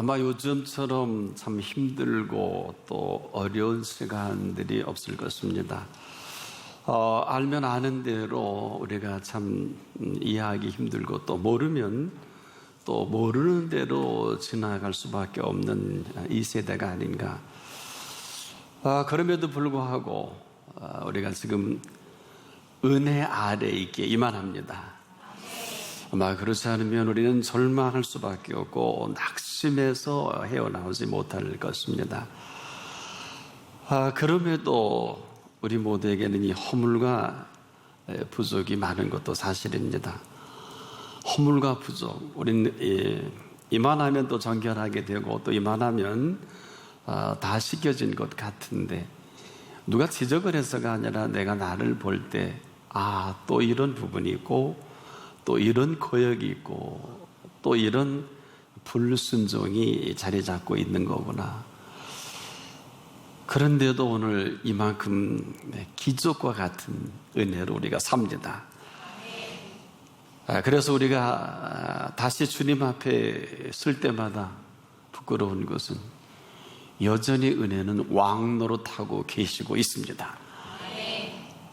아마 요즘처럼 참 힘들고 또 어려운 시간들이 없을 것입니다. 어, 알면 아는 대로 우리가 참 음, 이해하기 힘들고 또 모르면 또 모르는 대로 지나갈 수밖에 없는 이 세대가 아닌가. 아, 그럼에도 불구하고 아, 우리가 지금 은혜 아래 있게 이만합니다. 아마 그렇지 않으면 우리는 절망할 수밖에 없고 낙심해서 헤어나오지 못할 것입니다. 아, 그럼에도 우리 모두에게는 이 허물과 부족이 많은 것도 사실입니다. 허물과 부족, 우리는 예, 이만하면 또 정결하게 되고 또 이만하면 아, 다 씻겨진 것 같은데 누가 지적을 해서가 아니라 내가 나를 볼 때 아, 또 이런 부분이 있고 또 이런 거역이 있고 또 이런 불순종이 자리 잡고 있는 거구나. 그런데도 오늘 이만큼 기적과 같은 은혜로 우리가 삽니다. 아, 그래서 우리가 다시 주님 앞에 쓸 때마다 부끄러운 것은 여전히 은혜는 왕노릇하고 계시고 있습니다.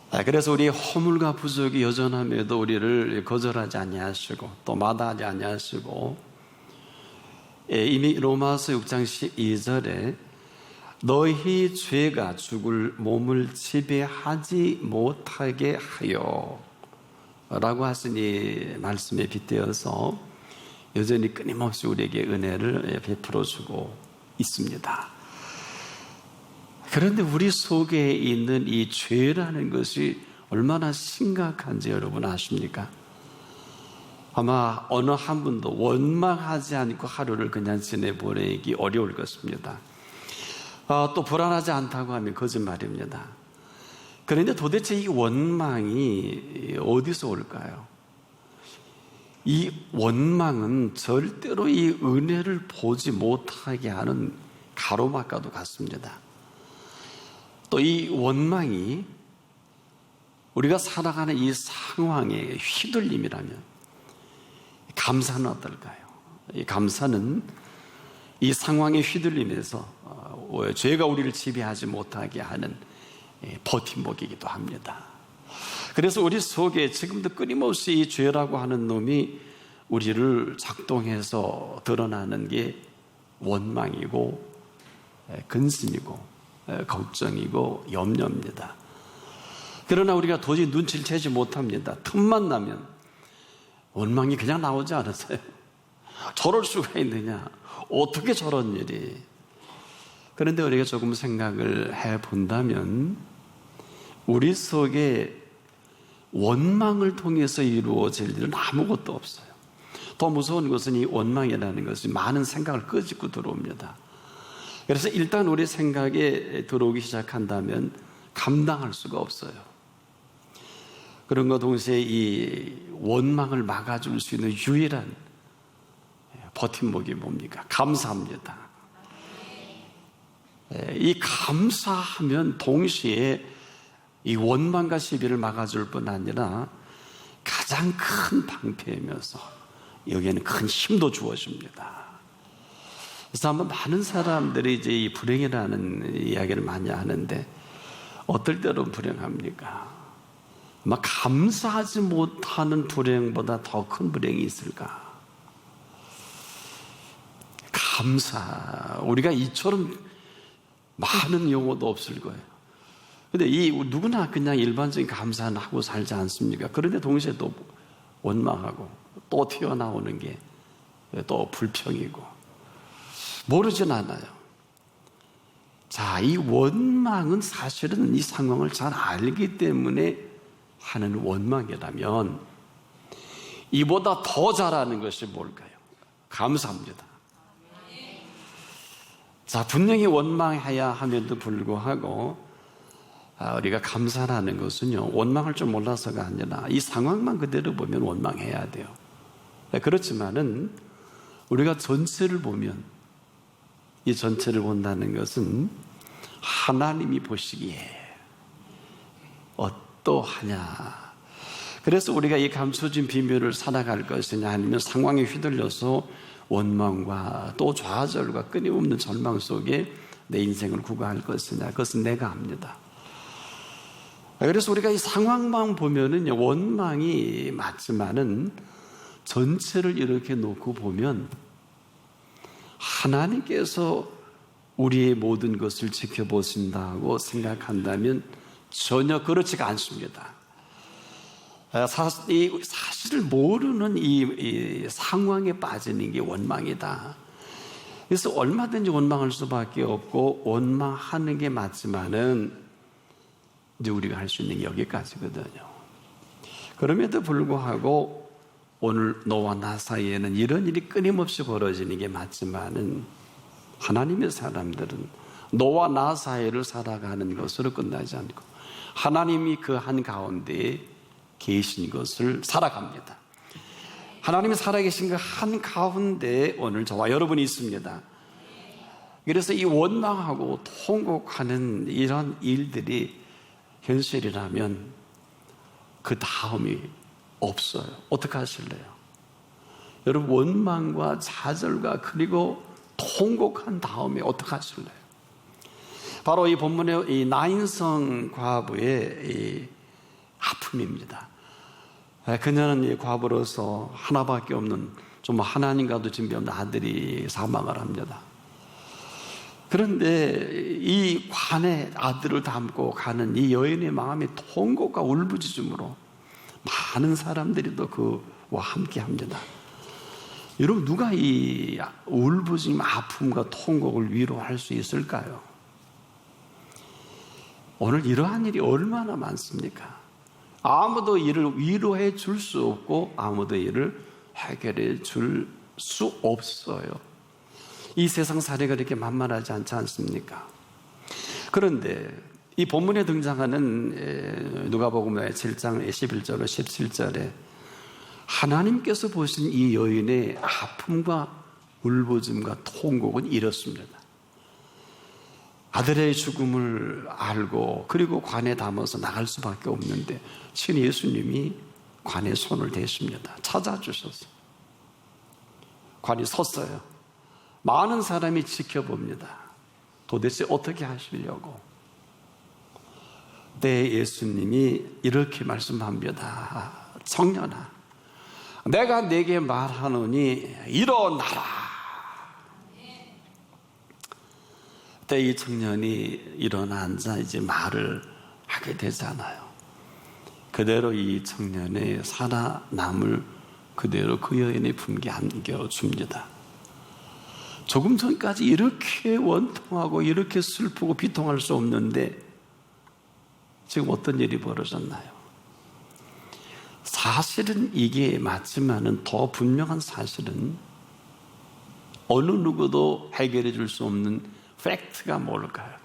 아, 그래서 우리 허물과 부족이 여전함에도 우리를 거절하지 아니하시고 또 마다하지 아니하시고 예, 이미 로마서 6장 12절에 너희 죄가 죽을 몸을 지배하지 못하게 하여 라고 하시니 말씀에 빗대어서 여전히 끊임없이 우리에게 은혜를 베풀어 주고 있습니다. 그런데 우리 속에 있는 이 죄라는 것이 얼마나 심각한지 여러분 아십니까? 아마 어느 한 분도 원망하지 않고 하루를 그냥 지내보내기 어려울 것입니다. 아, 또 불안하지 않다고 하면 거짓말입니다. 그런데 도대체 이 원망이 어디서 올까요? 이 원망은 절대로 이 은혜를 보지 못하게 하는 가로막과도 같습니다. 또 이 원망이 우리가 살아가는 이 상황의 휘둘림이라면 감사는 어떨까요? 이 감사는 이 상황의 휘둘림에서 어, 죄가 우리를 지배하지 못하게 하는 예, 버팀목이기도 합니다. 그래서 우리 속에 지금도 끊임없이 이 죄라고 하는 놈이 우리를 작동해서 드러나는 게 원망이고 예, 근심이고 걱정이고 염려입니다. 그러나 우리가 도저히 눈치를 채지 못합니다. 틈만 나면 원망이 그냥 나오지 않았어요. 저럴 수가 있느냐? 어떻게 저런 일이? 그런데 우리가 조금 생각을 해 본다면 우리 속에 원망을 통해서 이루어질 일은 아무것도 없어요. 더 무서운 것은 이 원망이라는 것이 많은 생각을 끄집고 들어옵니다. 그래서 일단 우리 생각에 들어오기 시작한다면 감당할 수가 없어요. 그런 것 동시에 이 원망을 막아줄 수 있는 유일한 버팀목이 뭡니까? 감사합니다. 이 감사하면 동시에 이 원망과 시비를 막아줄 뿐 아니라 가장 큰 방패이면서 여기에는 큰 힘도 주어집니다. 그래서 한번 많은 사람들이 이제 이 불행이라는 이야기를 많이 하는데 어떨 때는 불행합니까? 아마 감사하지 못하는 불행보다 더 큰 불행이 있을까? 감사. 우리가 이처럼 많은 용어도 없을 거예요. 근데 이 누구나 그냥 일반적인 감사는 하고 살지 않습니까? 그런데 동시에 또 원망하고 또 튀어나오는 게 또 불평이고 모르진 않아요. 자, 이 원망은 사실은 이 상황을 잘 알기 때문에 하는 원망이라면 이보다 더 잘하는 것이 뭘까요? 감사합니다. 자, 분명히 원망해야 함에도 불구하고 아, 우리가 감사하는 것은요, 원망을 좀 몰라서가 아니라 이 상황만 그대로 보면 원망해야 돼요. 네, 그렇지만은 우리가 전체를 보면 이 전체를 본다는 것은 하나님이 보시기에 어떠하냐. 그래서 우리가 이 감춰진 비밀을 살아갈 것이냐 아니면 상황에 휘둘려서 원망과 또 좌절과 끊임없는 절망 속에 내 인생을 구가할 것이냐 그것은 내가 압니다. 그래서 우리가 이 상황만 보면은 원망이 맞지만은 전체를 이렇게 놓고 보면 하나님께서 우리의 모든 것을 지켜보신다고 생각한다면 전혀 그렇지가 않습니다. 아, 사실을 모르는 이, 상황에 빠지는 게 원망이다. 그래서 얼마든지 원망할 수밖에 없고 원망하는 게 맞지만은 이제 우리가 할 수 있는 게 여기까지거든요. 그럼에도 불구하고 오늘 너와 나 사이에는 이런 일이 끊임없이 벌어지는 게 맞지만은 하나님의 사람들은 너와 나 사이를 살아가는 것으로 끝나지 않고 하나님이 그 한 가운데에 계신 것을 살아갑니다. 하나님이 살아계신 그 한 가운데 오늘 저와 여러분이 있습니다. 그래서 이 원망하고 통곡하는 이런 일들이 현실이라면 그 다음이 없어요. 어떻게 하실래요? 여러분 원망과 좌절과 그리고 통곡한 다음에 어떻게 하실래요? 바로 이 본문의 이 나인성 과부의 이 아픔입니다. 그녀는 과부로서 하나밖에 없는 좀 하나님과도 준비 없는 아들이 사망을 합니다. 그런데 이 관에 아들을 담고 가는 이 여인의 마음이 통곡과 울부짖음으로 많은 사람들이 또 그와 함께 합니다. 여러분, 누가 이 울부짖음, 아픔과 통곡을 위로할 수 있을까요? 오늘 이러한 일이 얼마나 많습니까? 아무도 이를 위로해 줄 수 없고 아무도 이를 해결해 줄 수 없어요. 이 세상 사례가 이렇게 만만하지 않지 않습니까? 그런데 이 본문에 등장하는 누가복음 7장 11절로 17절에 하나님께서 보신 이 여인의 아픔과 울부짖음과 통곡은 이렇습니다. 아들의 죽음을 알고 그리고 관에 담아서 나갈 수밖에 없는데 신 예수님이 관에 손을 대십니다. 찾아주셨어요. 관이 섰어요. 많은 사람이 지켜봅니다. 도대체 어떻게 하시려고? 때 예수님이 이렇게 말씀합니다. 청년아, 내가 내게 말하노니 일어나라. 그때 이 청년이 일어나 앉아 이제 말을 하게 되잖아요. 그대로 이 청년의 살아남을 그대로 그 여인의 품게 안겨줍니다. 조금 전까지 이렇게 원통하고 이렇게 슬프고 비통할 수 없는데 지금 어떤 일이 벌어졌나요? 사실은 이게 맞지만은 더 분명한 사실은 어느 누구도 해결해 줄 수 없는 팩트가 뭘까요?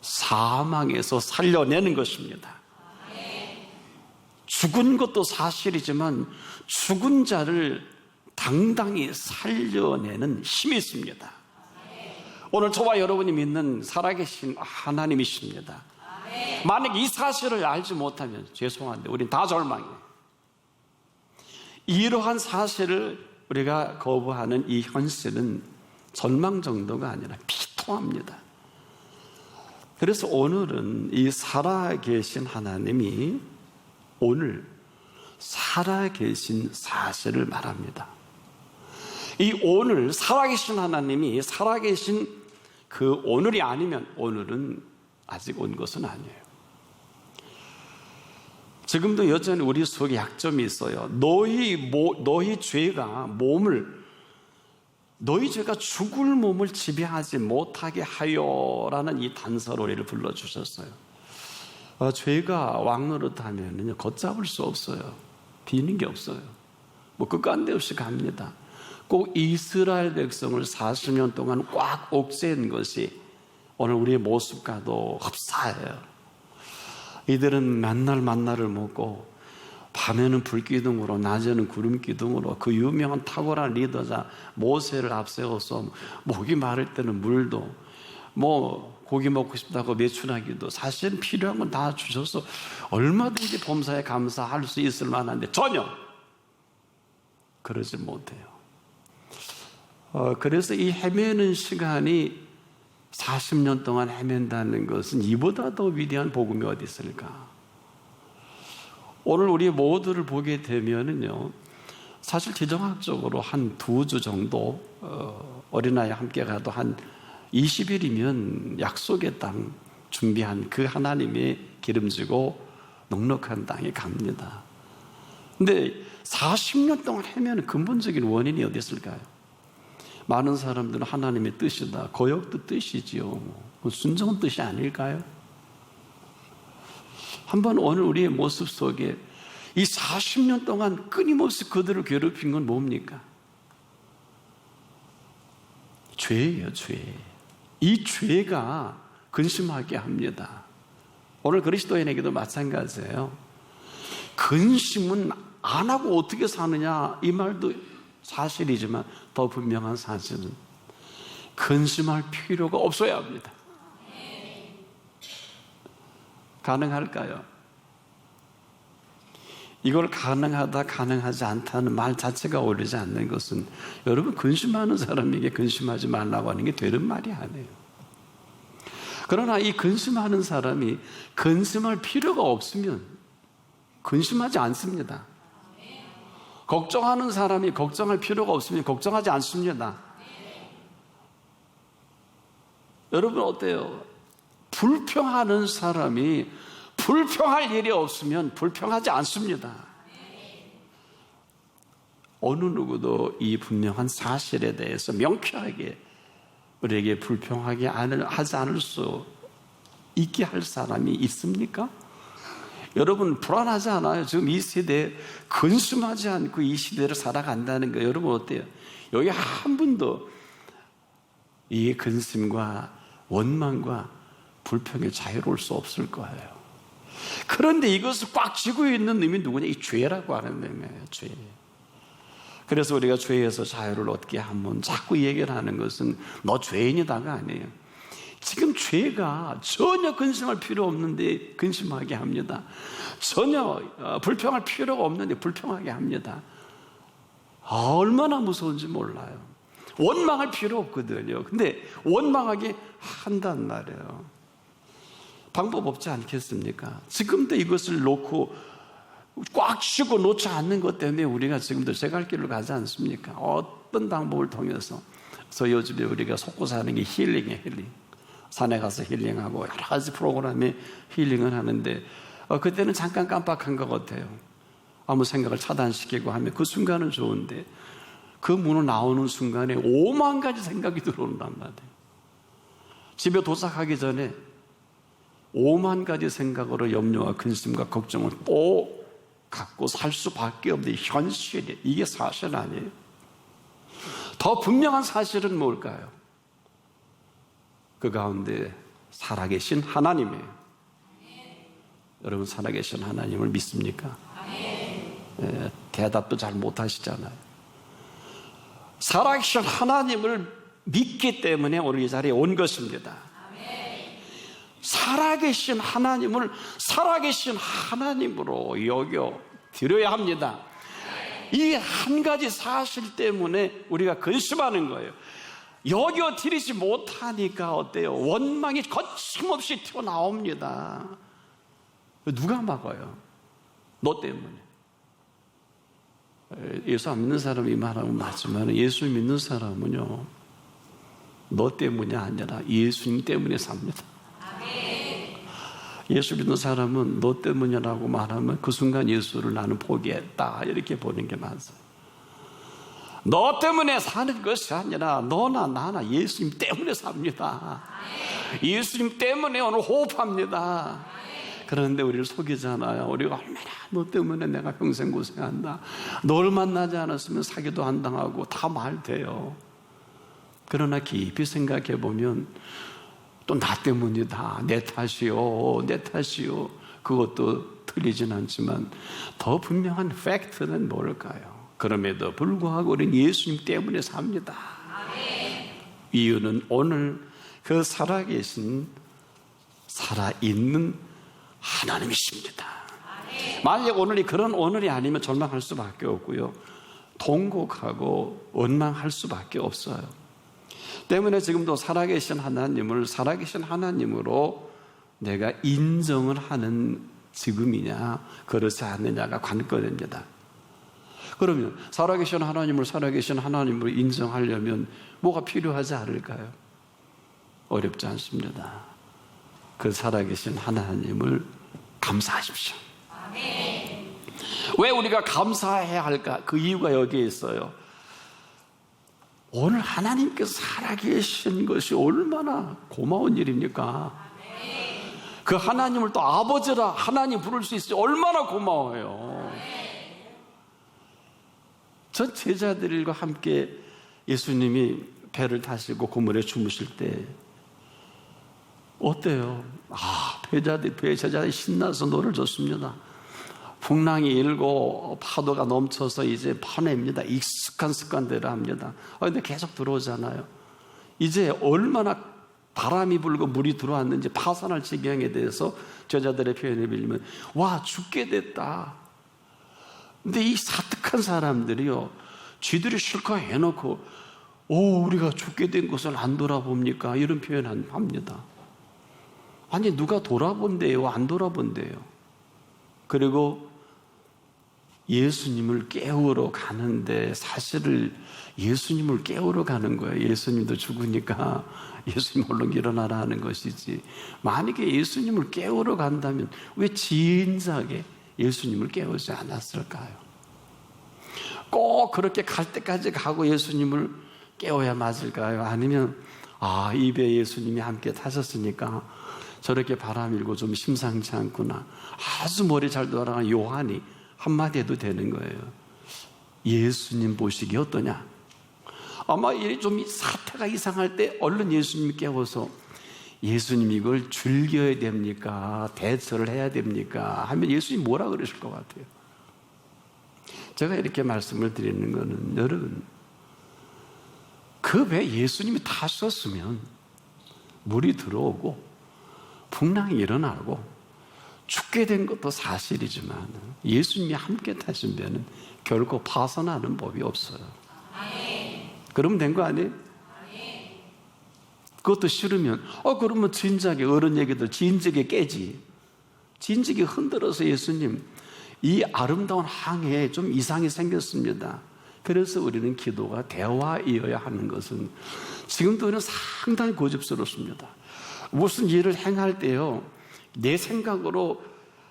사망에서 살려내는 것입니다. 죽은 것도 사실이지만 죽은 자를 당당히 살려내는 힘이 있습니다. 오늘 저와 여러분이 믿는 살아계신 하나님이십니다. 만약 이 사실을 알지 못하면 죄송한데 우린 다 절망이에요. 이러한 사실을 우리가 거부하는 이 현실은 절망 정도가 아니라 비통합니다. 그래서 오늘은 이 살아계신 하나님이 오늘 살아계신 사실을 말합니다. 이 오늘 살아계신 하나님이 살아계신 그 오늘이 아니면 오늘은 아직 온 것은 아니에요. 지금도 여전히 우리 속에 약점이 있어요. 너희, 모, 너희 죄가 몸을 너희 죄가 죽을 몸을 지배하지 못하게 하여라는 이 단서로리를 불러주셨어요. 어, 죄가 왕노릇하면 걷잡을 수 없어요. 비는 게 없어요. 뭐 끝간데 없이 갑니다. 꼭 이스라엘 백성을 40년 동안 꽉 옥죄인 것이 오늘 우리의 모습과도 흡사해요. 이들은 만날 만날을 먹고 밤에는 불기둥으로 낮에는 구름기둥으로 그 유명한 탁월한 리더자 모세를 앞세워서 목이 마를 때는 물도 뭐 고기 먹고 싶다고 매춘하기도 사실은 필요한 건 다 주셔서 얼마든지 범사에 감사할 수 있을 만한데 전혀 그러지 못해요. 어, 그래서 이 헤매는 시간이 40년 동안 헤맨다는 것은 이보다 더 위대한 복음이 어디 있을까? 오늘 우리 모두를 보게 되면은요, 사실 지정학적으로 한 두 주 정도 어, 어린아이 함께 가도 한 20일이면 약속의 땅 준비한 그 하나님의 기름지고 넉넉한 땅에 갑니다. 근데 40년 동안 헤매는 근본적인 원인이 어디 있을까요? 많은 사람들은 하나님의 뜻이다. 거역도 뜻이지요. 그 순정은 뜻이 아닐까요? 한번 오늘 우리의 모습 속에 이 40년 동안 끊임없이 그들을 괴롭힌 건 뭡니까? 죄예요, 죄. 이 죄가 근심하게 합니다. 오늘 그리스도인에게도 마찬가지예요. 근심은 안 하고 어떻게 사느냐 이 말도 사실이지만 더 분명한 사실은 근심할 필요가 없어야 합니다. 가능할까요? 이걸 가능하다, 가능하지 않다는 말 자체가 어울리지 않는 것은 여러분 근심하는 사람에게 근심하지 말라고 하는 게 되는 말이 아니에요. 그러나 이 근심하는 사람이 근심할 필요가 없으면 근심하지 않습니다. 걱정하는 사람이 걱정할 필요가 없으면 걱정하지 않습니다. 여러분 어때요? 불평하는 사람이 불평할 일이 없으면 불평하지 않습니다. 어느 누구도 이 분명한 사실에 대해서 명쾌하게 우리에게 불평하게 하지 않을 수 있게 할 사람이 있습니까? 여러분 불안하지 않아요? 지금 이 세대에 근심하지 않고 이 시대를 살아간다는 거 여러분 어때요? 여기 한 분도 이 근심과 원망과 불평에 자유로울 수 없을 거예요. 그런데 이것을 꽉 쥐고 있는 놈이 누구냐? 이 죄라고 하는 놈이에요, 죄. 그래서 우리가 죄에서 자유를 얻게 하면 자꾸 얘기를 하는 것은 너 죄인이다가 아니에요. 지금 죄가 전혀 근심할 필요 없는데 근심하게 합니다. 전혀 어, 불평할 필요가 없는데 불평하게 합니다. 아, 얼마나 무서운지 몰라요. 원망할 필요 없거든요. 근데 원망하게 한단 말이에요. 방법 없지 않겠습니까? 지금도 이것을 놓고 꽉 쥐고 놓지 않는 것 때문에 우리가 지금도 제갈 길로 가지 않습니까? 어떤 방법을 통해서. 그래서 요즘에 우리가 속고 사는 게 힐링이에요, 힐링. 산에 가서 힐링하고 여러 가지 프로그램에 힐링을 하는데 어, 그때는 잠깐 깜빡한 것 같아요. 아무 생각을 차단시키고 하면 그 순간은 좋은데 그 문을 나오는 순간에 오만 가지 생각이 들어온단 말이에요. 집에 도착하기 전에 오만 가지 생각으로 염려와 근심과 걱정을 또 갖고 살 수밖에 없는 현실이 이게 사실 아니에요. 더 분명한 사실은 뭘까요? 그 가운데 살아계신 하나님이에요. 여러분 살아계신 하나님을 믿습니까? 예, 대답도 잘 못하시잖아요. 살아계신 하나님을 믿기 때문에 오늘 이 자리에 온 것입니다. 살아계신 하나님을 살아계신 하나님으로 여겨 드려야 합니다. 이 한 가지 사실 때문에 우리가 근심하는 거예요. 여겨 드리지 못하니까 어때요? 원망이 거침없이 튀어나옵니다. 누가 막아요? 너 때문에. 예수 안 믿는 사람이 말하면 맞지만 예수 믿는 사람은요, 너 때문이 아니라 예수님 때문에 삽니다. 예수 믿는 사람은 너 때문이라고 말하면 그 순간 예수를 나는 포기했다. 이렇게 보는 게 맞아요. 너 때문에 사는 것이 아니라 너나 나나 예수님 때문에 삽니다. 예수님 때문에 오늘 호흡합니다. 그런데 우리를 속이잖아요. 우리가 얼마나 너 때문에 내가 평생 고생한다. 너를 만나지 않았으면 사기도 안 당하고 다 말돼요. 그러나 깊이 생각해 보면 또 나 때문이다. 내 탓이요. 내 탓이요. 그것도 틀리진 않지만 더 분명한 팩트는 뭘까요? 그럼에도 불구하고 우리는 예수님 때문에 삽니다. 이유는 오늘 그 살아계신 살아있는 하나님이십니다. 만약 오늘이 그런 오늘이 아니면 절망할 수밖에 없고요. 통곡하고 원망할 수밖에 없어요. 때문에 지금도 살아계신 하나님을 살아계신 하나님으로 내가 인정을 하는 지금이냐, 그렇지 않느냐가 관건입니다. 그러면 살아계신 하나님을 살아계신 하나님으로 인정하려면 뭐가 필요하지 않을까요? 어렵지 않습니다. 그 살아계신 하나님을 감사하십시오. 왜 우리가 감사해야 할까? 그 이유가 여기에 있어요. 오늘 하나님께서 살아계신 것이 얼마나 고마운 일입니까? 그 하나님을 또 아버지라 하나님 부를 수 있으니 얼마나 고마워요. 전 제자들과 함께 예수님이 배를 타시고 고물에 주무실 때 어때요? 아, 배자들, 배제자들이 신나서 노를 줬습니다. 풍랑이 일고 파도가 넘쳐서 이제 퍼냅니다. 익숙한 습관대로 합니다. 아, 근데 계속 들어오잖아요. 이제 얼마나 바람이 불고 물이 들어왔는지 파산할 지경에 대해서 제자들의 표현을 빌리면 와 죽게 됐다. 근데 이 사특한 사람들이요, 쥐들이 실컷 해놓고 오 우리가 죽게 된 것을 안 돌아봅니까? 이런 표현 합니다. 아니 누가 돌아본대요? 안 돌아본대요? 그리고 예수님을 깨우러 가는데 사실을 예수님을 깨우러 가는 거예요. 예수님도 죽으니까 예수님 얼른 일어나라 하는 것이지. 만약에 예수님을 깨우러 간다면 왜 진작에 예수님을 깨우지 않았을까요? 꼭 그렇게 갈 때까지 가고 예수님을 깨워야 맞을까요? 아니면 아, 입에 예수님이 함께 타셨으니까 저렇게 바람 일고 좀 심상치 않구나. 아주 머리 잘 돌아가는 요한이 한마디 해도 되는 거예요. 예수님 보시기 어떠냐? 아마 좀 사태가 이상할 때 얼른 예수님 깨워서 예수님 이걸 즐겨야 됩니까? 대처를 해야 됩니까? 하면 예수님 뭐라 그러실 것 같아요? 제가 이렇게 말씀을 드리는 거는 여러분 그 배 예수님이 타셨으면 물이 들어오고 풍랑이 일어나고 죽게 된 것도 사실이지만 예수님이 함께 타신 배는 결코 파산하는 법이 없어요. 그러면 된거 아니에요? 그것도 싫으면 어 그러면 진작에 어른 얘기들 진작에 깨지. 진작에 흔들어서 예수님 이 아름다운 항해에 좀 이상이 생겼습니다. 그래서 우리는 기도가 대화이어야 하는 것은 지금도 우리는 상당히 고집스럽습니다. 무슨 일을 행할 때요, 내 생각으로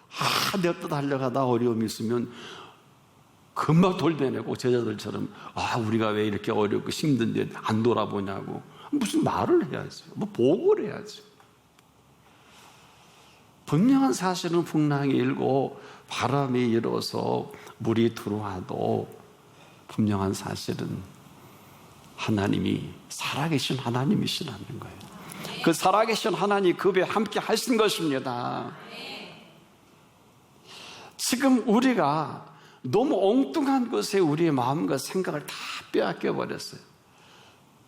아, 내가 달려가다 어려움이 있으면 금방 돌려내고 제자들처럼 아, 우리가 왜 이렇게 어렵고 힘든데 안 돌아보냐고 무슨 말을 해야지, 뭐 보고를 해야지. 분명한 사실은 풍랑이 일고 바람이 일어서 물이 들어와도 분명한 사실은 하나님이 살아계신 하나님이시라는 거예요. 그 살아계신 하나님 그 배에 함께 하신 것입니다. 지금 우리가 너무 엉뚱한 것에 우리의 마음과 생각을 다 빼앗겨 버렸어요.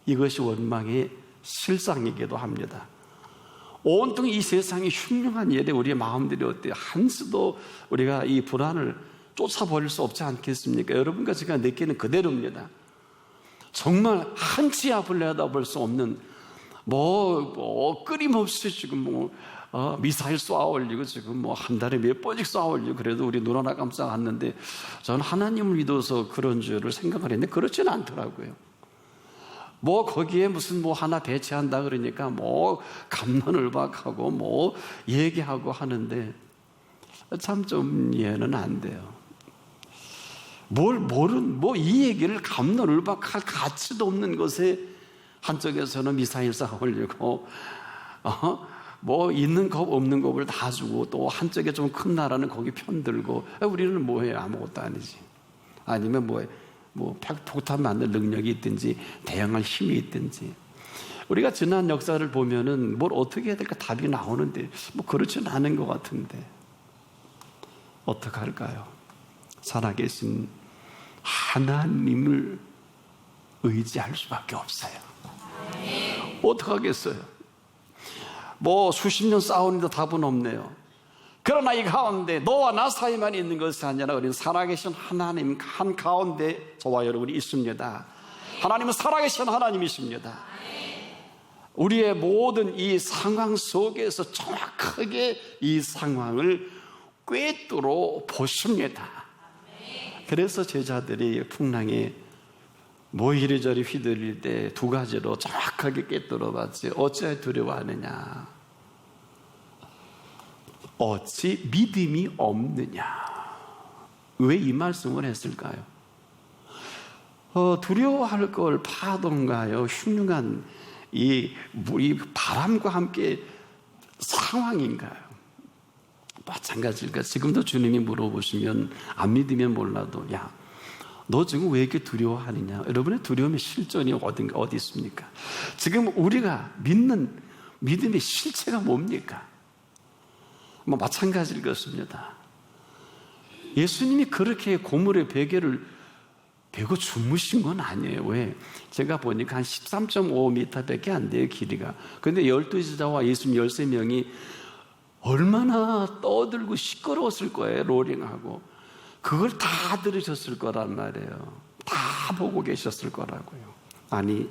이것이 원망의 실상이기도 합니다. 온통 이 세상이 흉흉한 일에 우리의 마음들이 어때요? 한 수도 우리가 이 불안을 쫓아버릴 수 없지 않겠습니까? 여러분과 제가 느끼는 그대로입니다. 정말 한치 앞을 내다볼 수 없는 뭐, 뭐 끊임없이 지금 뭐 어, 미사일 쏘아 올리고 지금 뭐 한 달에 몇 번씩 쏘아 올리고 그래도 우리 눈 하나 깜짝 않는데 저는 하나님을 믿어서 그런 줄을 생각을 했는데 그렇지는 않더라고요. 뭐 거기에 무슨 뭐 하나 배치한다 그러니까 뭐 감론을박하고 뭐 얘기하고 하는데 참 좀 이해는 안 돼요. 뭘 모른 뭐 이 얘기를 감론을박할 가치도 없는 것에 한쪽에서는 미사일 쏴 올리고 어? 뭐 있는 겁 없는 겁을 다 주고 또 한쪽에 좀 큰 나라는 거기 편들고 우리는 뭐해 아무것도 아니지 아니면 뭐해 뭐 폭탄 만들 능력이 있든지 대응할 힘이 있든지 우리가 지난 역사를 보면은 뭘 어떻게 해야 될까 답이 나오는데 뭐 그렇지는 않은 것 같은데 어떻게 할까요? 살아계신 하나님을 의지할 수밖에 없어요. 어떡하겠어요? 뭐 수십 년 싸우는데 답은 없네요. 그러나 이 가운데 너와 나 사이만 있는 것이 아니라 우리는 살아계신 하나님 한 가운데 저와 여러분이 있습니다. 하나님은 살아계신 하나님이십니다. 우리의 모든 이 상황 속에서 정확하게 이 상황을 꿰뚫어 보십니다. 그래서 제자들이 풍랑에 뭐 이리저리 휘둘릴 때 두 가지로 정확하게 꿰뚫어 봤지. 어찌 두려워하느냐? 어찌 믿음이 없느냐? 왜 이 말씀을 했을까요? 어, 두려워할 걸 파던가요? 흉흉한 이, 이 바람과 함께 상황인가요? 마찬가지일까? 지금도 주님이 물어보시면 안 믿으면 몰라도 야, 너 지금 왜 이렇게 두려워하느냐? 여러분의 두려움의 실전이 어딘가 어디 있습니까? 지금 우리가 믿는 믿음의 실체가 뭡니까? 뭐 마찬가지일 것입니다. 예수님이 그렇게 고물의 베개를 베고 주무신 건 아니에요. 왜? 제가 보니까 한 13.5m 밖에 안 돼요, 길이가. 근데 12제자와 예수님 13명이 얼마나 떠들고 시끄러웠을 거예요, 로링하고. 그걸 다 들으셨을 거란 말이에요. 다 보고 계셨을 거라고요. 아니,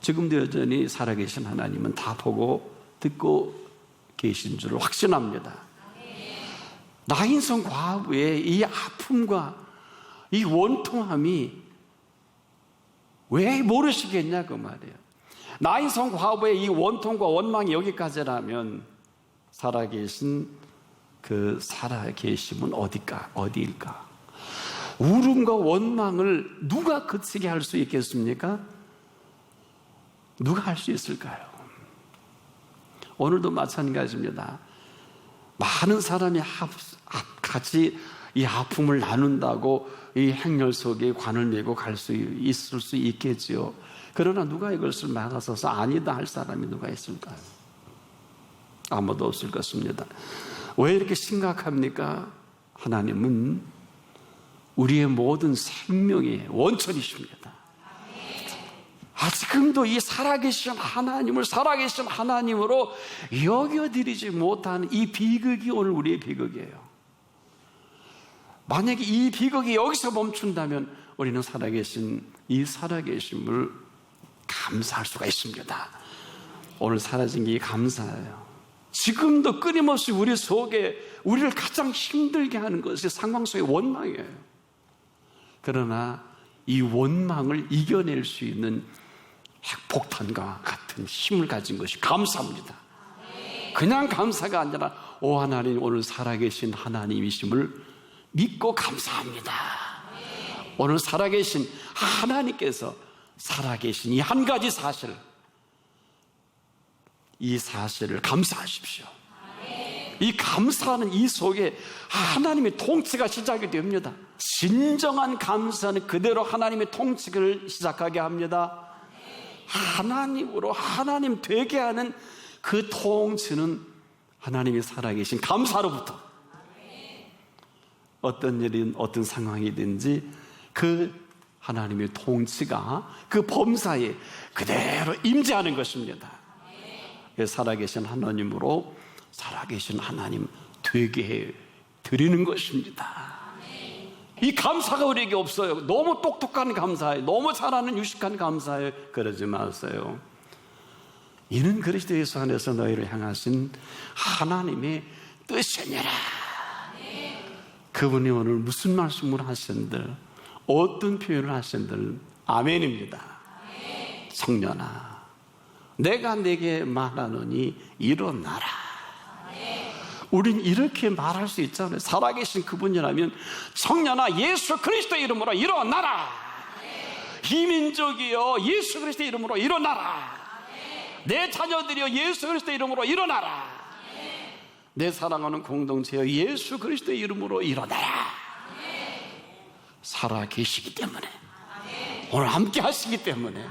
지금도 여전히 살아계신 하나님은 다 보고 듣고 계신 줄을 확신합니다. 나인성 과부의 이 아픔과 이 원통함이 왜 모르시겠냐 그 말이에요. 나인성 과부의 이 원통과 원망이 여기까지라면 살아계신 그 살아계심은 어디까 어디일까? 울음과 원망을 누가 그치게 할 수 있겠습니까? 누가 할 수 있을까요? 오늘도 마찬가지입니다. 많은 사람이 같이 이 아픔을 나눈다고 이 행렬 속에 관을 메고 갈 수 있을 수 있겠지요. 그러나 누가 이것을 막아서서 아니다 할 사람이 누가 있을까요? 아무도 없을 것입니다. 왜 이렇게 심각합니까? 하나님은 우리의 모든 생명의 원천이십니다. 아직금도 이 살아계신 하나님을 살아계신 하나님으로 여겨드리지 못한 이 비극이 오늘 우리의 비극이에요. 만약에 이 비극이 여기서 멈춘다면 우리는 살아계신 이 살아계심을 감사할 수가 있습니다. 오늘 사라진 게 감사해요. 지금도 끊임없이 우리 속에 우리를 가장 힘들게 하는 것이 상황 속의 원망이에요. 그러나 이 원망을 이겨낼 수 있는 핵폭탄과 같은 힘을 가진 것이 감사합니다. 그냥 감사가 아니라 오 하나님 오늘 살아계신 하나님이심을 믿고 감사합니다. 오늘 살아계신 하나님께서 살아계신 이 한 가지 사실 이 사실을 감사하십시오. 이 감사하는 이 속에 하나님의 통치가 시작이 됩니다. 진정한 감사는 그대로 하나님의 통치를 시작하게 합니다. 하나님으로 하나님 되게 하는 그 통치는 하나님이 살아계신 감사로부터 어떤 일인 어떤 상황이든지 그 하나님의 통치가 그 범사에 그대로 임재하는 것입니다. 살아계신 하나님으로 살아계신 하나님 되게 해 드리는 것입니다. 이 감사가 우리에게 없어요. 너무 똑똑한 감사에, 너무 잘하는 유식한 감사에 그러지 마세요. 이는 그리스도 예수 안에서 너희를 향하신 하나님의 뜻이니라. 그분이 오늘 무슨 말씀을 하신들, 어떤 표현을 하신들, 아멘입니다. 성년아, 내가 내게 말하노니 일어나라. 우린 이렇게 말할 수 있잖아요. 살아계신 그분이라면 성년아 예수 그리스도 이름으로 일어나라. 이민족이여 예수 그리스도 이름으로 일어나라. 내 자녀들이여 예수 그리스도 이름으로 일어나라. 내 사랑하는 공동체여 예수 그리스도 이름으로 일어나라. 살아 계시기 때문에 오늘 함께 하시기 때문에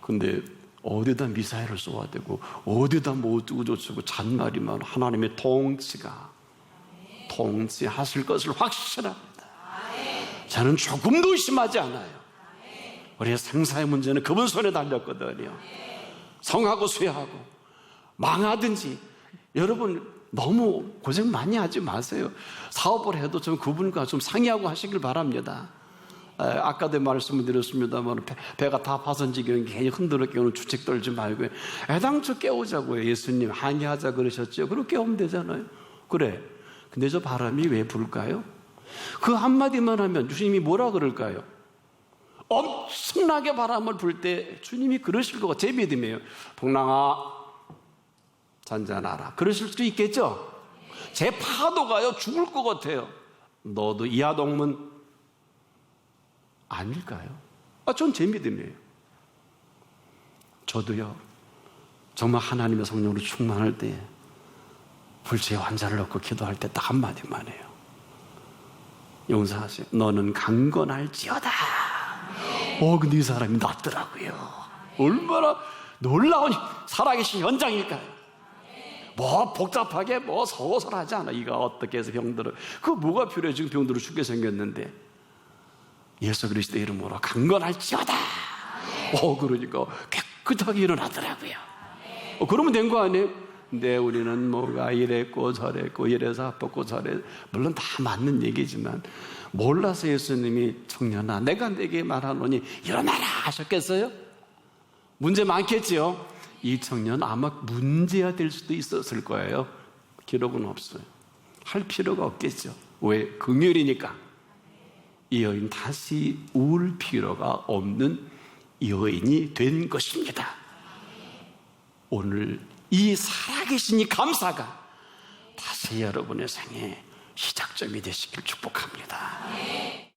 근데 어디다 미사일을 쏘아대고 어디다 뭐 어쩌고 잔말이만 하나님의 통치가 통치하실 것을 확신합니다. 저는 조금도 의심하지 않아요. 우리의 생사의 문제는 그분 손에 달렸거든요. 성하고 수하고 망하든지 여러분 너무 고생 많이 하지 마세요. 사업을 해도 좀 그분과 좀 상의하고 하시길 바랍니다. 에, 아까도 말씀을 드렸습니다만 배, 가 다 파선지기는 괜히 흔들어 깨우는 주책 떨지 말고 애당초 깨우자고요. 예수님 항의하자 그러셨죠. 그럼 깨우면 되잖아요. 그래. 근데 저 바람이 왜 불까요? 그 한마디만 하면 주님이 뭐라 그럴까요? 엄청나게 바람을 불 때 주님이 그러실 거가 제 믿음이에요. 풍랑아, 잔잔하라. 그러실 수도 있겠죠? 제 파도가요, 죽을 것 같아요. 너도 이하동문 아닐까요? 아, 전 제 믿음이에요. 저도요, 정말 하나님의 성령으로 충만할 때, 불치의 환자를 넣고 기도할 때 딱 한마디만 해요. 용서하세요. 너는 강건할지어다. 어, 근데 이 사람이 낫더라고요. 얼마나 놀라운 살아계신 현장일까요? 뭐 복잡하게 뭐 서서하지 않아. 이가 어떻게 해서 병들어. 그 뭐가 필요해? 지금 병들어 죽게 생겼는데. 예수 그리스도 이름으로 강건할지어다. 어, 그러니까 깨끗하게 일어나더라고요. 어, 그러면 된 거 아니에요? 근데 우리는 뭐가 이랬고 저랬고 이래서 아팠고 저래 물론 다 맞는 얘기지만 몰라서 예수님이 청년아 내가 내게 말하노니 일어나라 하셨겠어요? 문제 많겠지요? 이 청년 아마 문제가 될 수도 있었을 거예요. 기록은 없어요. 할 필요가 없겠죠. 왜? 긍휼이니까. 이 여인 다시 울 필요가 없는 여인이 된 것입니다. 오늘 이 살아계신 이 감사가 다시 여러분의 생에 시작점이 되시길 축복합니다.